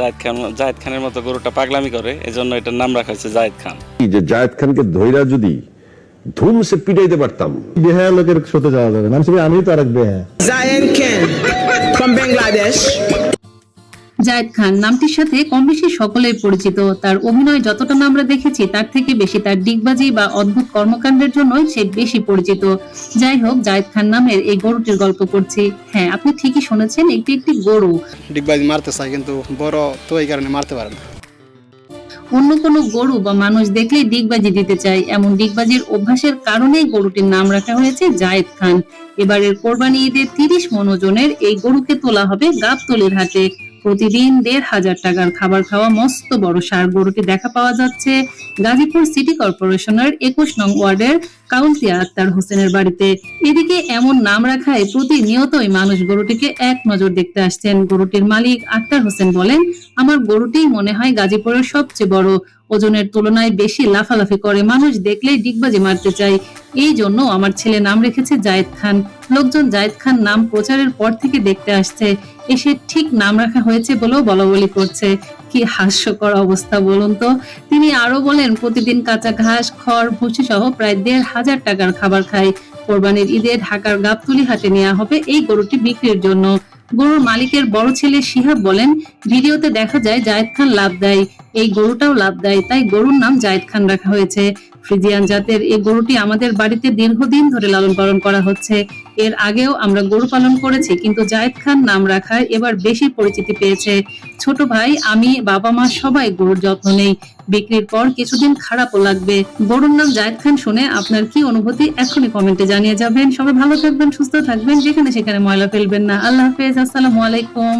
জায়েদ খান জায়দ খানের মতো গরুটা পাগলামি করে এজন্য এটার নাম রাখা হয়েছে জায়দ খান। যে জায়দ খানকে ধৈরা যদি ধুমসে পিটাইতে পারতাম। বেহায়া লোকের সাথে যাওয়া যাবে না। আমি তো আর এক বেহায়া। Zayed Khan from Bangladesh. Zayed Khan. নামটির সাথে কম বেশি সকলেই পরিচিত। তার অভিনয় যতটা না আমরা দেখেছি তার থেকে বেশি তার ডিগবাজি বা অদ্ভুত কর্মকাণ্ডের জন্যই সে বেশি পরিচিত। যাই হোক জায়েদ খান নামের এই গরুটির গল্প করছি। হ্যাঁ আপনি ঠিকই শুনেছেন একটি একটি গরু। ডিগবাজি মারতে চায় কিন্তু বড় তো এই কারণে মারতে পারে না। অন্য কোনো গরু বা মানুষ দেখলেই ডিগবাজি দিতে চায়। এমন ডিগবাজির অভ্যাসের কারণেই গরুটির নাম রাখা হয়েছে জায়েদ খান। এবারের কোরবানি ঈদের তিরিশ মনোজনের এই গরুকে তোলা হবে গাবতলির হাটে। প্রতিদিন দেড় হাজার টাকার খাবার খাওয়া মস্ত বড় সার গরুকে দেখা পাওয়া যাচ্ছে। গাজীপুর সিটি কর্পোরেশনের একুশ নং ওয়ার্ডের কাউন্তিয়া আক্তার হোসেনের বাড়িতে। এদিকে এমন নাম রাখায় প্রতিনিয়তই মানুষ গরুটিকে এক নজর দেখতে আসছেন। গরুটির মালিক আক্তার হোসেন বলেন, আমার গরুটিই মনে হয় গাজীপুরের সবচেয়ে বড়। ওজনের তুলনায় বেশি লাফালাফি করে। মানুষ দেখলেই ডিগবাজি মারতে চায়। এই জন্য আমার ছেলে নাম রেখেছে জায়েদ খান। লোকজন জায়েদ খান নাম প্রচারের পর থেকে দেখতে আসছে। এসে ঠিক নাম রাখা হয়েছে বলেও বলা বলি করছে। কি হাস্যকর অবস্থা বলুন তো? তিনি আরও বলেন, প্রতিদিন কাঁচা ঘাস, খড়, ভুসি সহ প্রায় দেড় হাজার টাকার খাবার খায় কোরবানির ঈদে ঢাকার গাবতুলি হাটে নেওয়া হবে এই গরুটি বিক্রির জন্য। গরুর মালিকের বড় ছেলে শিহাব বলেন, ভিডিওতে দেখা যায়, জায়েদ খান লাভ দেয়। এই গরুটাও লাভ দেয়। তাই গরুর নাম জায়েদ খান রাখা হয়েছে। ফ্রিজিয়ান জাতের এই গরুটি আমাদের বাড়িতে দীর্ঘদিন ধরে লালন পালন করা হচ্ছে। এর আগেও আমরা গরু পালন করেছি, কিন্তু জায়েদ খান নাম রাখায় এবার বেশি পরিচিতি পেয়েছে। ছোট ভাই, আমি, বাবা মা সবাই গরুর যত্ন নেই। বিক্রির পর কিছুদিন খারাপও লাগবে। গরুর নাম জায়েদ খান শুনে আপনার কি অনুভূতি এখনই কমেন্টে জানিয়ে যাবেন। সবাই ভালো থাকবেন, সুস্থ থাকবেন, যেখানে সেখানে ময়লা ফেলবেন না। আল্লাহ হাফেজ, আসসালামু আলাইকুম।